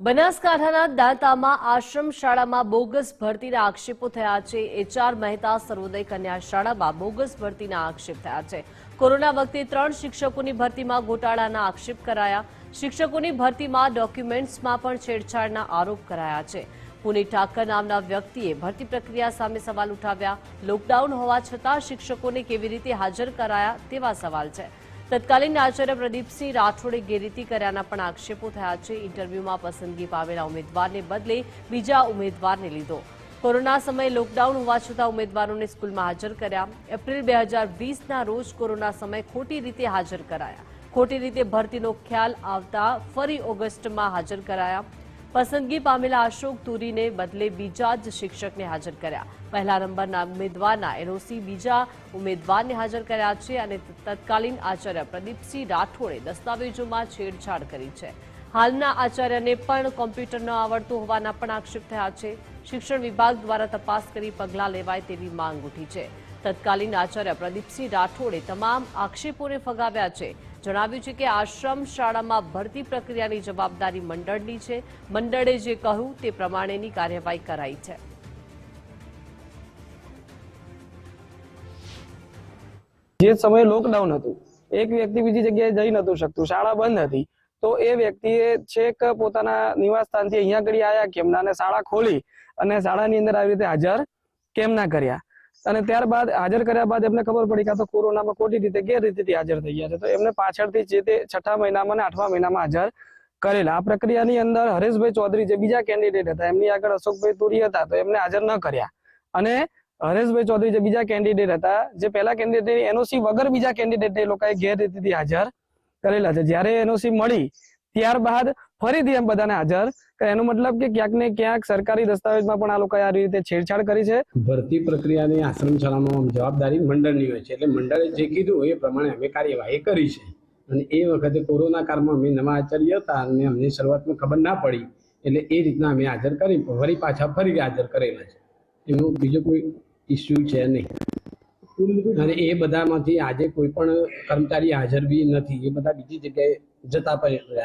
બનાસકાંઠાના દાંતામાં આશ્રમ શાળામાં બોગસ ભરતીના આક્ષેપો થયા છે. એચઆર મહેતા સર્વોદય કન્યા શાળામાં બોગસ ભરતીના આક્ષેપ થયા છે. કોરોના વખતે ત્રણ શિક્ષકોની ભરતીમાં ગોટાળાના આક્ષેપ કરાયા. શિક્ષકોની ભરતીમાં ડોક્યુમેન્ટ્સમાં પણ છેડછાડના આરોપ કરાયા છે. પુની ઠાકર નામના વ્યક્તિએ ભરતી પ્રક્રિયા સામે સવાલ ઉઠાવ્યા. લોકડાઉન હોવા છતાં શિક્ષકોને કેવી રીતે હાજર કરાયા તેવા સવાલ છે. તત્કાલીન આચાર્ય પ્રદીપસિંહ રાઠોડે ગેરરીતિ કર્યાના પણ આક્ષેપો થયા છે. ઇન્ટરવ્યુમાં પસંદગી પામેલા ઉમેદવારને બદલે બીજા ઉમેદવારને લીધો. કોરોના સમયે લોકડાઉન હોવા છતાં ઉમેદવારોને સ્કૂલમાં હાજર કર્યા. એપ્રિલ બે હજાર વીસના રોજ કોરોના સમયે ખોટી રીતે હાજર કરાયા. ખોટી રીતે ભરતીનો ખ્યાલ આવતા ફરી ઓગસ્ટમાં હાજર કરાયા. પસંદગી પામેલા અશોક તુરીને બદલે બીજા જ શિક્ષકને હાજર કર્યા. પહેલા નંબરના ઉમેદવારના એનઓસી બીજા ઉમેદવારને હાજર કર્યા છે અને તત્કાલીન આચાર્ય પ્રદીપસિંહ રાઠોડે દસ્તાવેજોમાં છેડછાડ કરી છે. હાલના આચાર્યને પણ કોમ્પ્યુટર ન આવડતું હોવાના પણ આક્ષેપ થયા છે. શિક્ષણ વિભાગ દ્વારા તપાસ કરી પગલાં લેવાય તેવી માંગ ઉઠી છે. તત્કાલીન આચાર્ય પ્રદીપસિંહ રાઠોડે તમામ આક્ષેપોને ફગાવ્યા છે. જણાવ્યું છે કે આશ્રમ શાળામાં ભરતી પ્રક્રિયાની જવાબદારી મંડળની છે. મંડળે જે કહ્યું તે પ્રમાણેની કાર્યવાહી કરાઈ છે. જે સમયે લોકડાઉન હતું, એક વ્યક્તિ બીજી જગ્યાએ જઈ નતું શકતું, શાળા બંધ હતી. તો એ વ્યક્તિએ છેક પોતાના નિવાસ સ્થાનથી અહીંયા આગળ આવ્યા કેમના અને શાળા ખોલી અને શાળાની અંદર આવી રીતે હાજર કેમ ના કર્યા. અને ત્યારબાદ હાજર કર્યા બાદ એમને ખબર પડી કે તો કોરોનામાં ખોટી રીતે ગેરરીતિથી હાજર થઈ ગયા છે. તો એમને પાછળથી જે તે છઠ્ઠા મહિનામાં અને આઠમા મહિનામાં હાજર કરેલા. આ પ્રક્રિયાની અંદર હરેશભાઈ ચૌધરી જે બીજા કેન્ડિડેટ હતા, એમની આગળ અશોકભાઈ તુરી હતા, તો એમને હાજર ન કર્યા. અને હરેશભાઈ ચૌધરી જે બીજા કેન્ડિડેટ હતા, જે પહેલા કેન્ડિડેટ એનઓસી વગર બીજા કેન્ડિડેટ એ લોકોએ ગેરરીતિથી હાજર કરેલા છે. જ્યારે એનઓસી મળી ત્યારબાદ ફરીથી એમ બધાને હાજર. એનો મતલબ કે ક્યાંક ને ક્યાંક સરકારી દસ્તાવેજમાં પણ આ લોકોએ આ રીતે છેડછાડ કરી છે. ભરતી પ્રક્રિયાની આશ્રમશાળામાં જવાબદારી મંડળની હોય છે. એટલે મંડળે જે કીધું એ પ્રમાણે અમે કાર્યવાહી કરી છે. અને એ વખતે કોરોના કાળમાં અમે નવા આચાર્ય હતા અને અમને શરૂઆતમાં ખબર ના પડી. એટલે એ રીતના અમે હાજર કરી, ફરી પાછા ફરી હાજર કરેલા છે. એનો બીજો કોઈ ઇસ્યુ છે નહીં. અને એ બધામાંથી આજે કોઈ પણ કર્મચારી હાજર બી નથી. એ બધા બીજી જગ્યાએ જતા રહ્યા